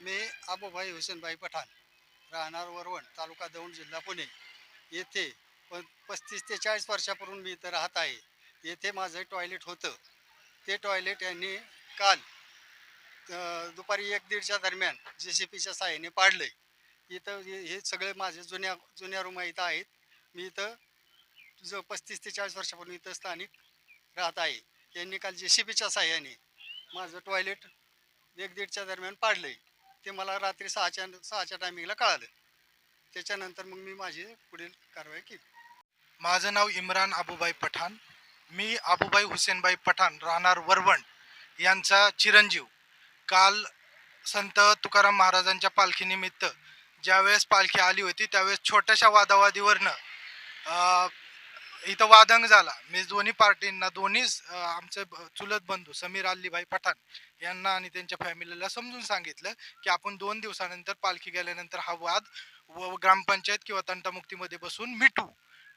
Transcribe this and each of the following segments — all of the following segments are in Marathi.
मी आबूभाई हुसेनबाई पठाण राहणार वरवण तालुका दौंड जिल्हा पुणे. येथे प पस्तीस ते चाळीस वर्षापूर्वी मी इथं राहत आहे. येथे माझं टॉयलेट होतं. ते टॉयलेट यांनी काल दुपारी एक दीडच्या दरम्यान जे सी पीच्या सहाय्याने पाडलं आहे इथं हे हे सगळे माझे जुन्या जुन्या रूम इथं आहेत. मी इथं जो पस्तीस ते चाळीस वर्षापूर्वी इथं स्थानिक राहत आहे. यांनी काल जे सी पीच्या सहाय्याने माझं टॉयलेट एक दीडच्या दरम्यान पाडलंय. ते मला रात्री सहाच्या सहाच्या टायमिंगला कळालं. त्याच्यानंतर मग मी माझी पुढील कारवाई केली. माझं नाव इम्रान आबूबाई पठाण. मी आबूबाई हुसेनबाई पठाण राहणार वरवण यांचा चिरंजीव. काल संत तुकाराम महाराजांच्या पालखीनिमित्त ज्यावेळेस पालखी आली होती त्यावेळेस छोट्याशा वादावादीवरनं इथं वादंग झाला. मी दोन्ही पार्टींना दोन्ही आमचे ब- चुलत बंधू समीर अल्लीभाई पठाण यांना आणि त्यांच्या फॅमिलीला समजून सांगितलं की आपण दोन दिवसानंतर पालखी गेल्यानंतर हा वाद व ग्रामपंचायत किंवा तंटामुक्तीमध्ये बसून मिटू.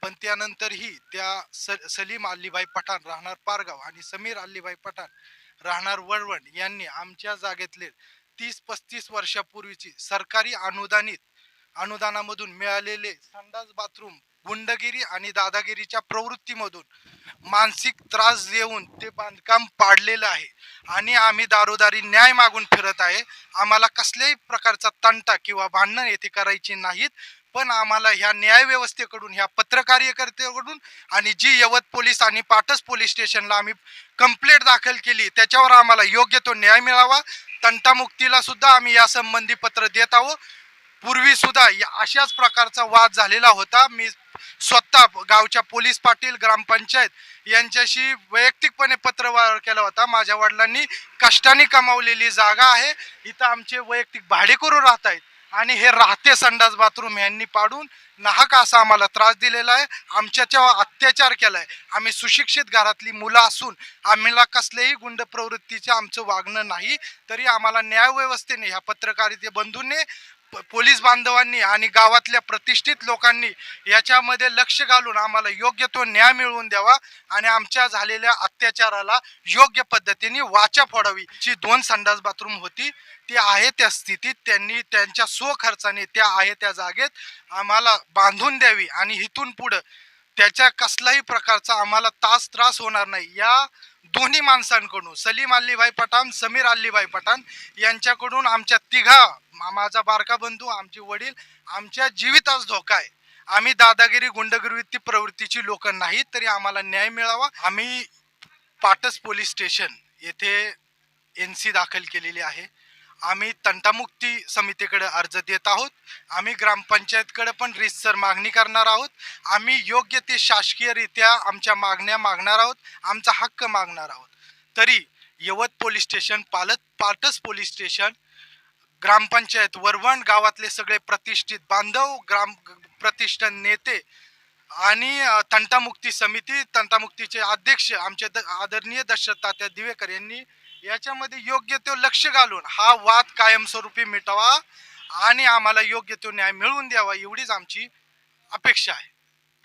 पण त्यानंतरही त्या स सलीम अल्लीभाई पठाण राहणार पारगाव आणि समीर अल्लीभाई पठाण राहणार वळवण यांनी आमच्या जागेतले तीस पस्तीस वर्षापूर्वीची सरकारी अनुदानित अनुदानामधून मिळालेले संडास बाथरूम गुंडगिरी आणि दादागिरीच्या प्रवृत्तीमधून मानसिक त्रास देऊन ते बांधकाम पाडलेलं आहे. आणि आम्ही दारोदारी न्याय मागून फिरत आहे. आम्हाला कसल्याही प्रकारचा तंटा किंवा भांडणं येथे करायची नाहीत. पण आम्हाला ह्या न्यायव्यवस्थेकडून ह्या पत्रकार्यकर्त्याकडून आणि जी यवत पोलीस आणि पाटस पोलीस स्टेशनला आम्ही कंप्लेंट दाखल केली त्याच्यावर आम्हाला योग्य तो न्याय मिळावा. तंटामुक्तीला सुद्धा आम्ही यासंबंधी पत्र देत आहोत. पूर्वी सुद्धा या अशाच प्रकारचा वाद झालेला होता. मी स्वतः गावच्या पोलीस पाटील ग्रामपंचायत यांच्याशी वैयक्तिकपणे पत्रव्यवहार केला होता. माझ्या वडिलांनी कष्टाने कमावलेली जागा आहे. इथं आमचे वैयक्तिक भाडेकरू राहत आहेत आणि हे राहते संडास बाथरूम यांनी पाडून नाहक असा आम्हाला त्रास दिलेला आहे. आमच्याच्यावर अत्याचार केला आहे आम्ही सुशिक्षित घरातली मुलं असून आम्हाला कसल्याही गुंड प्रवृत्तीचे आमचं वागणं नाही. तरी आम्हाला न्यायव्यवस्थेने ह्या पत्रकारिते बंधूंनी पोलीस बांधवांनी आणि गावातल्या प्रतिष्ठित लोकांनी याच्यामध्ये लक्ष घालून आम्हाला योग्य तो न्याय मिळवून द्यावा आणि आमच्या झालेल्या अत्याचाराला योग्य पद्धतीने वाचा फोडावी. जी दोन संडास बाथरूम होती ती आहे त्या स्थितीत. त्यांनी त्यांच्या स्वखर्चाने त्या आहे त्या जागेत आम्हाला बांधून द्यावी आणि इथून पुढं त्याच्या कसलाही प्रकारचा आम्हाला तास त्रास होणार नाही. या दोन्ही माणसांकडून सलीम अल्लीभाई पठाण समीर अल्लीभाई पठाण यांच्याकडून आमच्या तिघा मा- माझा बारका बंधू आमचे वडील आमच्या जीवितास धोका आहे. आम्ही दादागिरी गुंडगिरी प्रवृत्तीची लोक नाहीत तरी आम्हाला न्याय मिळावा. आम्ही पाटस पोलीस स्टेशन येथे एन सी दाखल केलेली आहे. आम्ही तंटामुक्ती समितीकडे अर्ज देत आहोत. आम्ही ग्रामपंचायतकडे पण रितसर मागणी करणार आहोत. आम्ही योग्य ते शासकीयरित्या आमच्या मागण्या मागणार आहोत. आमचा हक्क मागणार आहोत. तरी यवत पोलीस स्टेशन पालत पाटस पोलीस स्टेशन ग्रामपंचायत वरवण गावातले सगळे प्रतिष्ठित बांधव ग्राम प्रतिष्ठान नेते आणि तंटामुक्ती समिती तंटामुक्तीचे अध्यक्ष आमचे द- आदरणीय दशरथ तात्या दिवेकर यांनी याच्यामध्ये योग्य तो लक्ष घालून हा वाद कायमस्वरूपी मिटावा आणि आम्हाला योग्य तो न्याय मिळवून द्यावा एवढीच आमची अपेक्षा आहे.